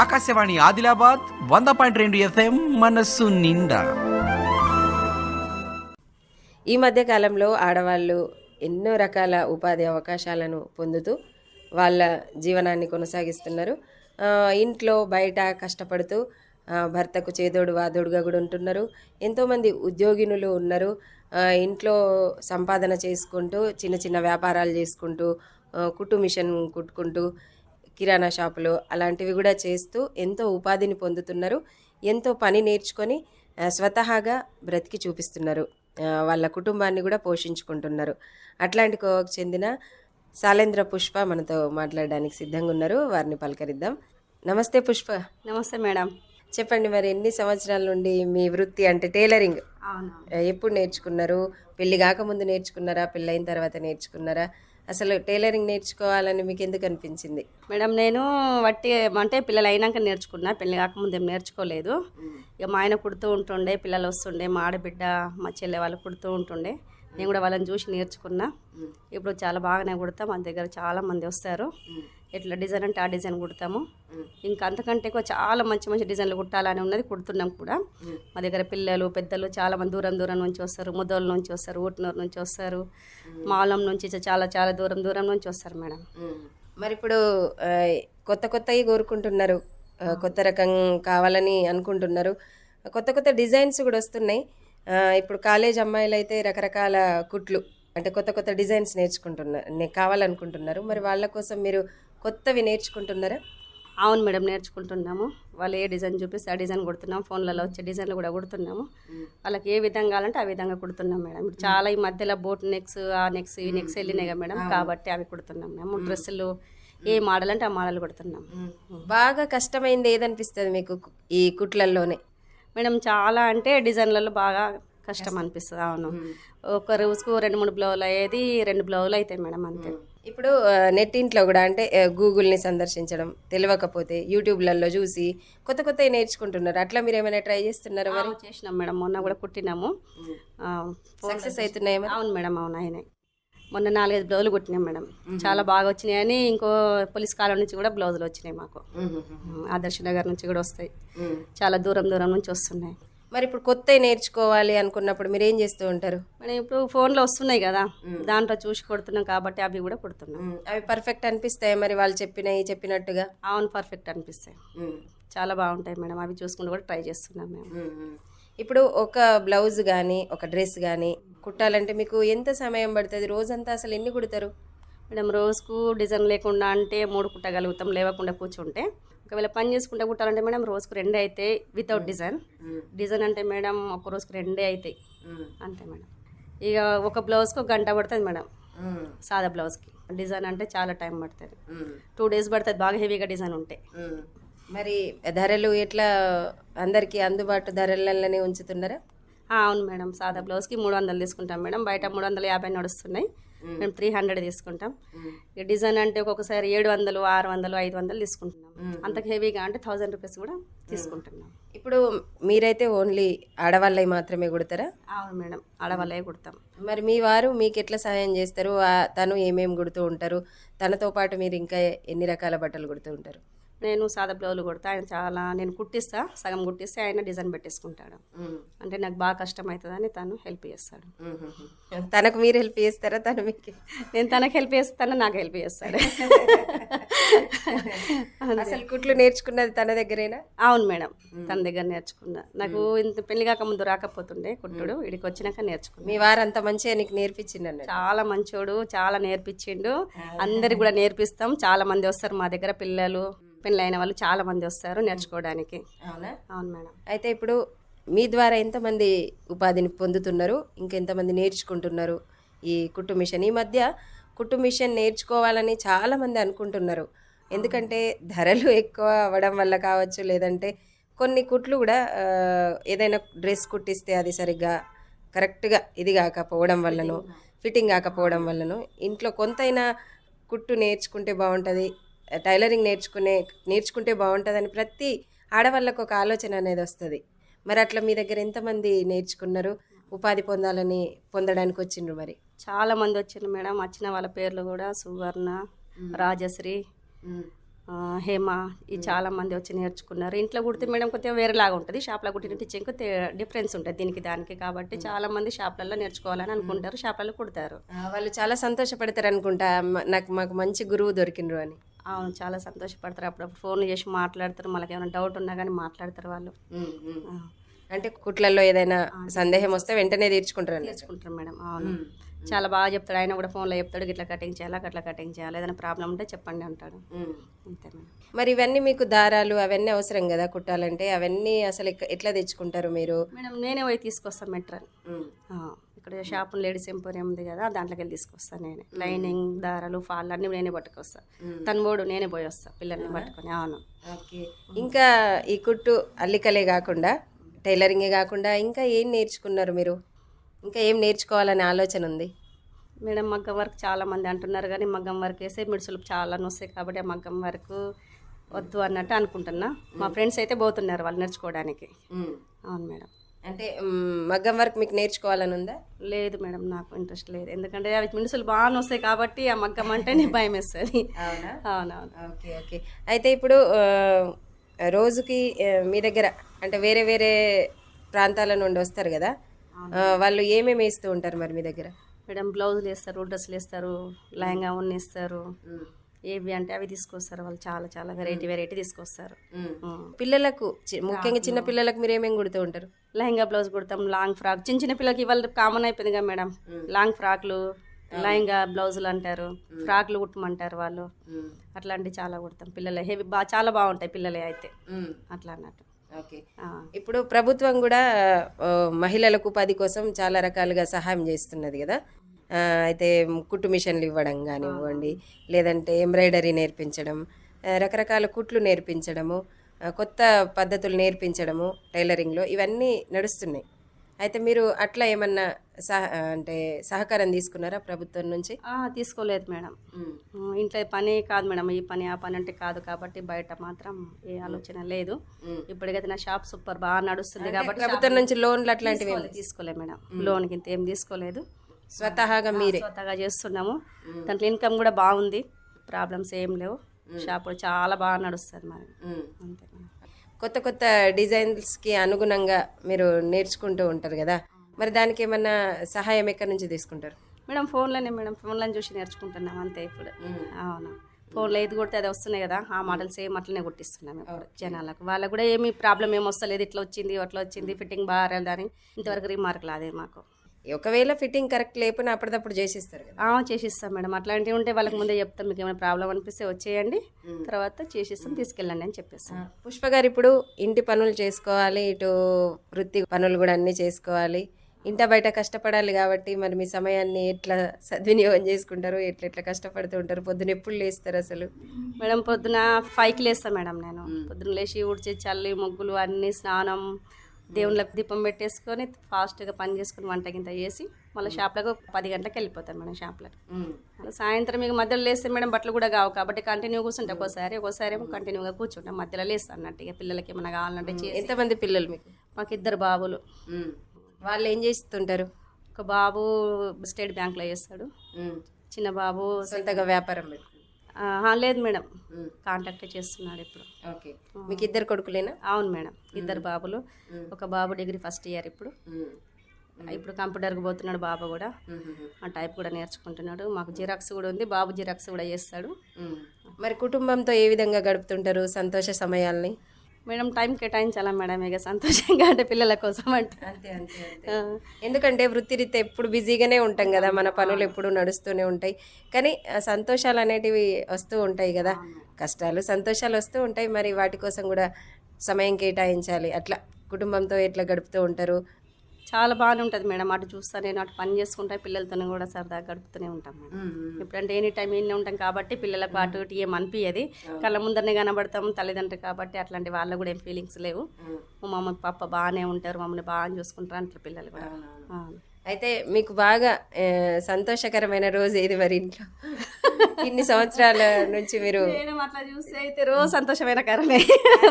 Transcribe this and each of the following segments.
ఆకాశవాణి ఆదిలాబాద్ వంద పాయింట్ రెండు ఎఫ్ఎం మనస్సు నిండా. ఈ మధ్య కాలంలో ఆడవాళ్ళు ఎన్నో రకాల ఉపాధి అవకాశాలను పొందుతూ వాళ్ళ జీవనాన్ని కొనసాగిస్తున్నారు. ఇంట్లో బయట కష్టపడుతూ భర్తకు చేదోడు వాదోడుగా కూడా ఉంటున్నారు. ఎంతోమంది ఉద్యోగినులు ఉన్నారు. ఇంట్లో సంపాదన చేసుకుంటూ చిన్న చిన్న వ్యాపారాలు చేసుకుంటూ కుట్టు మిషన్ కుట్టుకుంటూ కిరాణా షాపులు అలాంటివి కూడా చేస్తూ ఎంతో ఉపాధిని పొందుతున్నారు. ఎంతో పని నేర్చుకొని స్వతహాగా బ్రతికి చూపిస్తున్నారు. వాళ్ళ కుటుంబాన్ని కూడా పోషించుకుంటున్నారు. అట్లాంటి కోవకు చెందిన సాలేంద్ర పుష్ప మనతో మాట్లాడడానికి సిద్ధంగా ఉన్నారు. వారిని పలకరిద్దాం. నమస్తే పుష్ప. నమస్తే మేడం. చెప్పండి మరి ఎన్ని సంవత్సరాల నుండి మీ వృత్తి అంటే టైలరింగ్? ఎప్పుడు నేర్చుకున్నారు? పెళ్ళి కాకముందు నేర్చుకున్నారా? పెళ్ళైన తర్వాత నేర్చుకున్నారా? అసలు టైలరింగ్ నేర్చుకోవాలని మీకు ఎందుకు అనిపించింది? మేడం నేను వట్టి అంటే పిల్లలు అయినాక నేర్చుకున్నా పెళ్ళి కాకముందు ఏం నేర్చుకోలేదు. ఇక మా ఆయన కుడుతూ ఉంటుండే పిల్లలు వస్తుండే మా ఆడబిడ్డ మా చెల్లె వాళ్ళు కుడుతూ ఉంటుండే. నేను కూడా వాళ్ళని చూసి నేర్చుకున్నా. ఇప్పుడు చాలా బాగానే కుడతా మా దగ్గర చాలా మంది వస్తారు. ఎట్లా డిజైన్ అంటే ఆ డిజైన్ కుడతాము. ఇంకా అంతకంటే ఎక్కువ చాలా మంచి మంచి డిజైన్లు కుట్టాలని ఉన్నది కుడుతున్నాం కూడా. మా దగ్గర పిల్లలు పెద్దలు చాలా మంది దూరం దూరం నుంచి వస్తారు. ముద్దోళ్ళ నుంచి వస్తారు ఊట్నూరు నుంచి వస్తారు. మాలం నుంచి చాలా చాలా దూరం దూరం నుంచి వస్తారు మేడం. మరి ఇప్పుడు కొత్త కొత్తవి కోరుకుంటున్నారు. కొత్త రకం కావాలని అనుకుంటున్నారు. కొత్త కొత్త డిజైన్స్ కూడా వస్తున్నాయి. ఇప్పుడు కాలేజ్ అమ్మాయిలు అయితే రకరకాల కుట్లు అంటే కొత్త కొత్త డిజైన్స్ నేర్చుకుంటున్నారు కావాలనుకుంటున్నారు. మరి వాళ్ళ కోసం మీరు కొత్తవి నేర్చుకుంటున్నారా? అవును మేడం నేర్చుకుంటున్నాము. వాళ్ళు ఏ డిజైన్ చూపిస్తే ఆ డిజైన్ కుడుతున్నాం. ఫోన్లలో వచ్చే డిజైన్లు కూడా కుడుతున్నాము. వాళ్ళకి ఏ విధంగా కావాలంటే ఆ విధంగా కుడుతున్నాం మేడం. ఇప్పుడు చాలా ఈ మధ్యలో బోట్ నెక్స్ ఆ నెక్స్ ఈ నెక్స్ వెళ్ళినాయి కదా మేడం. కాబట్టి అవి కుడుతున్నాం మేము. డ్రెస్సులు ఏ మోడల్ అంటే ఆ మోడల్ కుడుతున్నాం. బాగా కష్టమైంది ఏదనిపిస్తుంది మీకు ఈ కుట్లల్లోనే? మేడం చాలా అంటే డిజైన్లలో బాగా కష్టం అనిపిస్తుంది. అవును. ఒక రోజుకు రెండు మూడు బ్లౌజులు అయ్యేది రెండు బ్లౌజులు అవుతాయి మేడం అంతే. ఇప్పుడు నెట్టింట్లో కూడా అంటే గూగుల్ని సందర్శించడం తెలియకపోతే యూట్యూబ్లలో చూసి కొత్త కొత్తవి నేర్చుకుంటున్నారు. అట్లా మీరు ఏమైనా ట్రై చేస్తున్నారా మరి? చేసినాం మేడం. మొన్న కూడా కుట్టినాము. సక్సెస్ అవుతున్నాయి అవును మేడం అవును అయినాయి. మొన్న నాలుగైదు బ్లౌజులు కుట్టినాం మేడం. చాలా బాగా వచ్చినాయి. అని ఇంకో పోలీస్ కాలం నుంచి కూడా బ్లౌజులు వచ్చినాయి మాకు. ఆదర్శ నగర్ నుంచి కూడా వస్తాయి. చాలా దూరం దూరం నుంచి వస్తున్నాయి. మరి ఇప్పుడు కొత్తవి నేర్చుకోవాలి అనుకున్నప్పుడు మీరు ఏం చేస్తూ ఉంటారు? మనం ఇప్పుడు ఫోన్లో వస్తున్నాయి కదా దాంట్లో చూసి కొడుతున్నాం కాబట్టి అవి కూడా కుడుతున్నాం. అవి పర్ఫెక్ట్ అనిపిస్తాయి మరి వాళ్ళు చెప్పినవి చెప్పినట్టుగా? అవును పర్ఫెక్ట్ అనిపిస్తాయి. చాలా బాగుంటాయి మేడం అవి చూసుకుంటూ కూడా ట్రై చేస్తున్నాం మేము. ఇప్పుడు ఒక బ్లౌజ్ కానీ ఒక డ్రెస్ కానీ కుట్టాలంటే మీకు ఎంత సమయం పడుతుంది? రోజంతా అసలు ఎన్ని కుడతారు? మేడం రోజుకు డిజైన్ లేకుండా అంటే మూడు కుట్టగలుగుతాం లేవకుండా కూర్చుంటే. ఒకవేళ పని చేసుకుంటే కుట్టాలంటే మేడం రోజుకు రెండే అవుతాయి వితౌట్ డిజైన్. డిజైన్ అంటే మేడం ఒక రోజుకు రెండే అవుతాయి అంతే మేడం. ఇక ఒక బ్లౌజ్కి ఒక గంట పడుతుంది మేడం. సాదా బ్లౌజ్కి. డిజైన్ అంటే చాలా టైం పడుతుంది. టూ డేస్ పడుతుంది బాగా హెవీగా డిజైన్ ఉంటే. మరి ధరలు ఎట్లా అందరికీ అందుబాటు ధరలలోనే ఉంచుతున్నారా? అవును మేడం. సాదా బ్లౌజ్కి మూడు వందలు తీసుకుంటాం మేడం. బయట మూడు వందల యాభై నడుస్తున్నాయి. మేము. త్రీ హండ్రెడ్ తీసుకుంటాం. ఇక డిజైన్ అంటే ఒక్కొక్కసారి ఏడు వందలు ఆరు వందలు ఐదు వందలు తీసుకుంటున్నాం. అంతకు హెవీగా అంటే థౌజండ్ రూపీస్ కూడా తీసుకుంటున్నాం. ఇప్పుడు మీరైతే ఓన్లీ ఆడవాళ్ళవి మాత్రమే కుడతారా? అవును మేడం ఆడవాళ్ళే కుడతాం. మరి మీ వారు మీకు ఎట్లా సహాయం చేస్తారు? తను ఏమేమి కుడుతూ ఉంటారు? తనతో పాటు మీరు ఇంకా ఎన్ని రకాల బట్టలు కుడుతూ ఉంటారు? నేను సాదా బ్లౌజులు కుడతా ఆయన చాలా నేను కుట్టిస్తా సగం కుట్టిస్తే ఆయన డిజైన్ పెట్టేసుకుంటాడు. అంటే నాకు బాగా కష్టం అవుతుందని తను హెల్ప్ చేస్తాడు. తనకు మీరు హెల్ప్ చేస్తారా? తను మీకు? నేను తనకు హెల్ప్ చేస్తాను? నాకు హెల్ప్ చేస్తాడు. అసలు కుట్లు నేర్చుకున్నది తన దగ్గరేనా? అవును మేడం తన దగ్గర నేర్చుకున్నా. నాకు ఇంత పెళ్ళి కాక ముందు రాకపోతుండే కుట్టుడు ఇడికి వచ్చినాక నేర్చుకున్నా. మీ వారు అంత మంచిగా నీకు నేర్పించింది అన్నాడు. చాలా మంచోడు చాలా నేర్పించిండు. అందరికి కూడా నేర్పిస్తాం. చాలా మంది వస్తారు మా దగ్గర పిల్లలు. పెళ్ళైన వాళ్ళు చాలా మంది వస్తారు నేర్చుకోవడానికి. అవునా? అవును మేడం. అయితే ఇప్పుడు మీ ద్వారా ఎంతమంది ఉపాధిని పొందుతున్నారు? ఇంకెంతమంది నేర్చుకుంటున్నారు? ఈ కుట్టు మిషన్ ఈ మధ్య కుట్టు మిషన్ నేర్చుకోవాలని చాలామంది అనుకుంటున్నారు. ఎందుకంటే ధరలు ఎక్కువ అవ్వడం వల్ల కావచ్చు లేదంటే కొన్ని కుట్లు కూడా ఏదైనా డ్రెస్ కుట్టిస్తే అది సరిగ్గా కరెక్ట్గా ఇది కాకపోవడం వల్లనో ఫిట్టింగ్ కాకపోవడం వల్లనో ఇంట్లో కొంతైనా కుట్టు నేర్చుకుంటే బాగుంటుంది. టైలరింగ్ నేర్చుకునే నేర్చుకుంటే బాగుంటుందని ప్రతి ఆడవాళ్ళకు ఒక ఆలోచన అనేది వస్తుంది. మరి అట్లా మీ దగ్గర ఎంతమంది నేర్చుకున్నారు? ఉపాధి పొందాలని పొందడానికి వచ్చిండ్రు మరి? చాలా మంది వచ్చారు మేడం. వచ్చిన వాళ్ళ పేర్లు కూడా సువర్ణ రాజశ్రీ హేమ ఈ చాలా మంది వచ్చి నేర్చుకున్నారు. ఇంట్లో కుడితే మేడం కొద్దిగా వేరేలాగా ఉంటుంది. షాప్లో కుట్టిన టీచింగ్ డిఫరెన్స్ ఉంటుంది దీనికి దానికి కాబట్టి చాలా మంది షాప్లలో నేర్చుకోవాలని అనుకుంటారు. షాప్లలో కుడతారు. వాళ్ళు చాలా సంతోషపడతారు అనుకుంటా నాకు మాకు మంచి గురువు దొరికిండ్రు అని. అవును చాలా సంతోషపడతారు. అప్పుడప్పుడు ఫోన్లు చేసి మాట్లాడతారు. మనకి ఏమైనా డౌట్ ఉన్నా కానీ మాట్లాడతారు వాళ్ళు. అంటే కుట్లలో ఏదైనా సందేహం వస్తే వెంటనే తీర్చుకుంటారు. నేర్చుకుంటారు మేడం. అవును. చాలా బాగా చెప్తాడు. ఆయన కూడా ఫోన్లో చెప్తాడు. ఇట్లా కటింగ్ చేయాలా అట్లా కటింగ్ చేయాలి ఏదైనా ప్రాబ్లం ఉంటే చెప్పండి అంటాడు. అంతే మేడం. మరి ఇవన్నీ మీకు దారాలు అవన్నీ అవసరం కదా కుట్టాలంటే? అవన్నీ అసలు ఎట్లా తెచ్చుకుంటారు మీరు? మేడం నేనే పోయి తీసుకొస్తాను మెట్రల్. ఇక్కడ షాప్ లేడీస్ ఎంపోరియం ఉంది కదా దాంట్లోకి వెళ్ళి తీసుకొస్తాను నేనే. లైనింగ్ దారాలు ఫాల్ అన్నీ నేనే పట్టుకొస్తాను తన బోడు నేనే పోయి వస్తాను పిల్లల్ని పట్టుకొని అవును. ఓకే. ఇంకా ఈ కుట్టు అల్లికలే కాకుండా టైలరింగే కాకుండా ఇంకా ఏం నేర్చుకున్నారు మీరు? ఇంకా ఏం నేర్చుకోవాలనే ఆలోచన ఉంది? మేడం మగ్గం వర్క్ చాలా మంది అంటున్నారు కానీ మగ్గం వర్క్ వేస్తే మిడుసులు చాలా వస్తాయి కాబట్టి ఆ మగ్గం వర్క్ వద్దు అన్నట్టు అనుకుంటున్నా. మా ఫ్రెండ్స్ అయితే పోతున్నారు వాళ్ళు నేర్చుకోవడానికి. అవును మేడం. అంటే మగ్గం వర్క్ మీకు నేర్చుకోవాలని ఉందా? లేదు మేడం నాకు ఇంట్రెస్ట్ లేదు. ఎందుకంటే అవి మినుసులు బాగా వస్తాయి కాబట్టి ఆ మగ్గం అంటేనే భయం వేస్తుంది. అవునా? అవునవును. Okay okay. అయితే ఇప్పుడు రోజుకి మీ దగ్గర అంటే వేరే వేరే ప్రాంతాల నుండి వస్తారు కదా? వాళ్ళు ఏమేమి వేస్తూ ఉంటారు మరి మీ దగ్గర? మేడం బ్లౌజులు వేస్తారు డ్రెస్సులు వేస్తారు లెహంగా ఉన్న ఇస్తారు ఏవి అంటే అవి తీసుకొస్తారు. వాళ్ళు చాలా చాలా వెరైటీ వెరైటీ తీసుకొస్తారు. పిల్లలకు ముఖ్యంగా చిన్న పిల్లలకు మీరు ఏమేమి కుడుతూ ఉంటారు? లెహంగా బ్లౌజ్ కుడతాం లాంగ్ ఫ్రాక్. చిన్న చిన్న పిల్లలకి ఇవాళ కామన్ అయిపోయింది కదా మేడం. లాంగ్ ఫ్రాక్లు లెహంగా బ్లౌజులు అంటారు. ఫ్రాక్లు కుట్టమంటారు వాళ్ళు. అట్లాంటివి చాలా కుడతాం. పిల్లలు హెవీ బా చాలా బాగుంటాయి పిల్లలే అయితే. అట్లా అన్నట్టు. ఓకే. ఇప్పుడు ప్రభుత్వం కూడా మహిళలకు ఉపాధి కోసం చాలా రకాలుగా సహాయం చేస్తున్నది కదా. అయితే కుట్టు మిషన్లు ఇవ్వడం కానివ్వండి లేదంటే ఎంబ్రాయిడరీ నేర్పించడం రకరకాల కుట్లు నేర్పించడము కొత్త పద్ధతులు నేర్పించడము టైలరింగ్లో ఇవన్నీ నడుస్తున్నాయి. అయితే మీరు అట్లా ఏమన్నా సహ అంటే సహకారం తీసుకున్నారా ప్రభుత్వం నుంచి? తీసుకోలేదు మేడం. ఇంట్లో పని కాదు మేడం. ఈ పని ఆ పని అంటే కాదు కాబట్టి బయట మాత్రం ఏ ఆలోచన లేదు. ఇప్పటికైతే నా షాప్ సూపర్ బాగా నడుస్తుంది కాబట్టి ప్రభుత్వం నుంచి లోన్లు అట్లాంటివి తీసుకోలేదు, మేడం. లోన్కి ఇంత ఏం తీసుకోలేదు. స్వతహాగా మీరే. స్వతహాగా చేస్తున్నాము. దాంట్లో ఇన్కమ్ కూడా బాగుంది. ప్రాబ్లమ్స్ ఏం లేవు. షాప్ చాలా బాగా నడుస్తుంది మరి అంతే. కొత్త కొత్త డిజైన్స్కి అనుగుణంగా మీరు నేర్చుకుంటూ ఉంటారు కదా? మరి దానికి ఏమన్నా సహాయం ఎక్కడి నుంచి తీసుకుంటారు? మేడం ఫోన్లోనే మేడం. ఫోన్లో చూసి నేర్చుకుంటున్నాం అంతే ఇప్పుడు. అవునా. ఫోన్లో ఏది కొడితే అది వస్తున్నాయి కదా? ఆ మోడల్ సేమ్ అట్లనే కొట్టిస్తున్నాం ఇప్పుడు జనాలకు. వాళ్ళకు కూడా ఏమి ప్రాబ్లం ఏమి వస్తలేదు. ఇట్లా వచ్చింది అట్లా వచ్చింది. ఫిట్టింగ్ బాగా రాదని ఇంతవరకు రిమార్క్ రాదే మాకు. ఒకవేళ ఫిట్టింగ్ కరెక్ట్ లేకపోయినా అప్పటిదప్పుడు చేసిస్తారు కదా. చేసిస్తాం మేడం. అట్లాంటివి ఉంటే వాళ్ళకి ముందే చెప్తాం. మీకు ఏమైనా ప్రాబ్లం అనిపిస్తే వచ్చేయండి. తర్వాత చేసిస్తాం తీసుకెళ్ళండి అని చెప్పేస్తాం. పుష్ప గారు ఇప్పుడు ఇంటి పనులు చేసుకోవాలి ఇటు వృత్తి పనులు కూడా అన్నీ చేసుకోవాలి. ఇంట బయట కష్టపడాలి కాబట్టి మరి మీ సమయాన్ని ఎట్లా సద్వినియోగం చేసుకుంటారు ఎట్లా ఎట్లా కష్టపడుతూ ఉంటారు పొద్దున ఎప్పుడు లేస్తారు అసలు? మేడం పొద్దున ఫైవ్కి లేస్తాను మేడం నేను. పొద్దున లేచి ఊడ్చి చల్లి ముగ్గులు అన్ని స్నానం దేవుళ్ళకి దీపం పెట్టేసుకొని ఫాస్ట్గా పని చేసుకుని వంట గింత చేసి మళ్ళీ షాప్లకు పది గంటలకు వెళ్ళిపోతాను మేడం షాప్లకు. మళ్ళీ సాయంత్రం ఇక మధ్యలో లేస్తే మేడం బట్టలు కూడా కావు కాబట్టి కంటిన్యూ కూర్చుంటే. ఒక్కోసారి ఏమో కంటిన్యూగా కూర్చుంటాం. మధ్యలో లేస్తాను అన్నట్టు ఇక పిల్లలకి ఏమైనా కావాలంటే ఎంతమంది పిల్లలు మీకు? మాకు ఇద్దరు బాబులు. వాళ్ళు ఏం చేస్తుంటారు? ఒక బాబు స్టేట్ బ్యాంక్లో చేస్తాడు. చిన్న బాబు సొంతగా వ్యాపారం లేదు మేడం. కాంటాక్ట్ చేస్తున్నాడు ఇప్పుడు. ఓకే. మీకు ఇద్దరు కొడుకులేనా? అవును మేడం. ఇద్దరు బాబులు. ఒక బాబు డిగ్రీ ఫస్ట్ ఇయర్ ఇప్పుడు. ఇప్పుడు కంప్యూటర్కి పోతున్నాడు బాబు కూడా. ఆ టైప్ కూడా నేర్చుకుంటున్నాడు. మాకు జిరాక్స్ కూడా ఉంది. బాబు జిరాక్స్ కూడా చేస్తాడు. మరి కుటుంబంతో ఏ విధంగా గడుపుతుంటారు సంతోష సమయాల్ని? మేడం టైం కేటాయించాలా మేడం? ఇక సంతోషంగా అంటే పిల్లల కోసం అంటే. అంతే అంతే ఎందుకంటే వృత్తిరీత్యా ఎప్పుడు బిజీగానే ఉంటాం కదా మన పనులు ఎప్పుడు నడుస్తూనే ఉంటాయి. కానీ సంతోషాలు అనేటివి వస్తూ ఉంటాయి కదా. కష్టాలు సంతోషాలు వస్తూ ఉంటాయి. మరి వాటి కోసం కూడా సమయం కేటాయించాలి. అట్లా కుటుంబంతో ఎట్లా గడుపుతూ ఉంటారు? చాలా బాగానే ఉంటుంది మేడం. అటు చూస్తా నేను అటు పని చేసుకుంటా పిల్లలతో కూడా సరదాగా గడుపుతూనే ఉంటాం మేడం. ఇప్పుడంటే ఎనీ టైం ఎన్ని ఉంటాం కాబట్టి పిల్లలకు అటు ఇటు ఏం అనిపించదు కళ్ళ ముందరనే కనబడతాం తల్లిదండ్రులు కాబట్టి అట్లాంటి వాళ్ళకు కూడా ఏం ఫీలింగ్స్ లేవు. మా మమ్మీ పాప బాగానే ఉంటారు మమ్మల్ని బాగా చూసుకుంటారు అంటారు పిల్లలు కూడా. అయితే మీకు బాగా సంతోషకరమైన రోజు ఏది మరి ఇంట్లో? ఇన్ని సంవత్సరాల నుంచి మీరు అట్లా చూస్తే అయితే రోజు సంతోషమైన కారణమే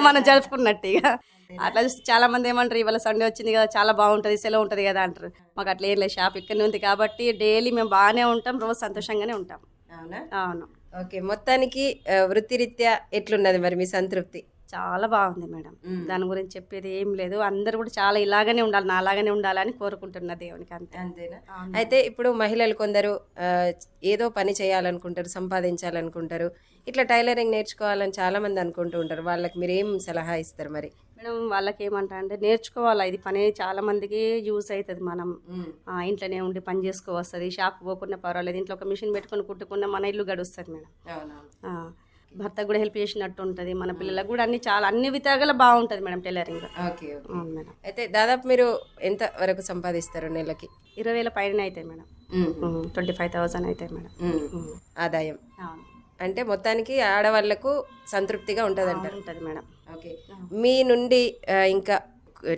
మనం జరుపుకున్నట్టు ఇక అట్లా చూస్తే చాలా మంది ఏమంటారు ఇవాళ సండే వచ్చింది కదా చాలా బాగుంటుంది సెలవు ఉంటుంది కదా అంటారు. మాకు అట్లా ఏం లేదు షాప్ ఇక్కడనే ఉంది కాబట్టి డైలీ మేము బాగానే ఉంటాం రోజు సంతోషంగానే ఉంటాం. అవునా? అవును. ఓకే మొత్తానికి వృత్తిరీత్యా ఎట్లున్నది మరి మీ సంతృప్తి? చాలా బాగుంది మేడం. దాని గురించి చెప్పేది ఏం లేదు. అందరు కూడా చాలా ఇలాగనే ఉండాలి నా అలాగనే ఉండాలని కోరుకుంటున్నా దేవునికి అంతే. అంతేనా? అయితే ఇప్పుడు మహిళలు కొందరు ఏదో పని చేయాలనుకుంటారు సంపాదించాలనుకుంటారు. ఇట్లా టైలరింగ్ నేర్చుకోవాలని చాలా మంది అనుకుంటూ ఉంటారు. వాళ్ళకి మీరు ఏం సలహా ఇస్తారు మరి? మేడం వాళ్ళకి ఏమంటా అంటే నేర్చుకోవాలి? ఇది పని చాలా మందికి యూస్ అవుతుంది మనం. ఆ, ఇంట్లోనే ఉండి పని చేసుకోవస్తుంది షాప్ పోకుండా పర్వాలేదు. ఇంట్లో ఒక మిషన్ పెట్టుకొని కుట్టుకున్న మన ఇల్లు గడుస్తుంది మేడం. ఆ, భర్తకు కూడా హెల్ప్ చేసినట్టు ఉంటుంది. మన పిల్లలకు కూడా అన్ని చాలా అన్ని విధాలుగా బాగుంటుంది మేడం టైలరింగ్. ఓకే అవును మేడం. అయితే దాదాపు మీరు ఎంత వరకు సంపాదిస్తారు నెలకి? ఇరవై వేల పైన అవుతాయి మేడం. ట్వంటీ ఫైవ్ థౌసండ్ అవుతాయి మేడం. ఆదాయం. అవును. అంటే మొత్తానికి ఆడవాళ్ళకు సంతృప్తిగా ఉంటుందంటారు ఉంటుంది మేడం. ఓకే. మీ నుండి ఇంకా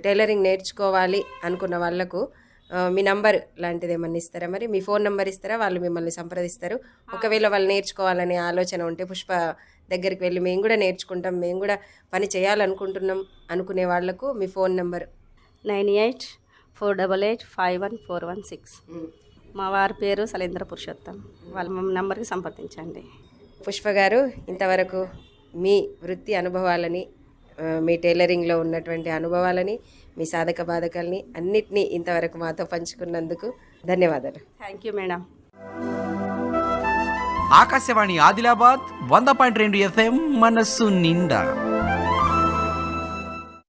టైలరింగ్ నేర్చుకోవాలి అనుకున్న వాళ్ళకు మీ నంబర్ లాంటిది ఏమన్నా ఇస్తారా మరి? మీ ఫోన్ నంబర్ ఇస్తారా? వాళ్ళు మిమ్మల్ని సంప్రదిస్తారు. ఒకవేళ వాళ్ళు నేర్చుకోవాలనే ఆలోచన ఉంటే పుష్ప దగ్గరికి వెళ్ళి మేము కూడా నేర్చుకుంటాం. మేము కూడా పని చేయాలనుకుంటున్నాం అనుకునే వాళ్ళకు మీ phone number. Nine eight four double eight five one four one six. మా వారి పేరు సలేంద్ర పురుషోత్తం. వాళ్ళ మా నంబర్కి సంప్రదించండి. పుష్ప గారు ఇంతవరకు మీ వృత్తి అనుభవాలని మీ టైలరింగ్లో ఉన్నటువంటి అనుభవాలని మీ సాధక బాధకాలని అన్నిటినీ ఇంతవరకు మాతో పంచుకున్నందుకు ధన్యవాదాలు. Thank you madam Akashvani Adilabad వంద పాయింట్ రెండు ఎఫ్ఎం మనస్సు నిండా.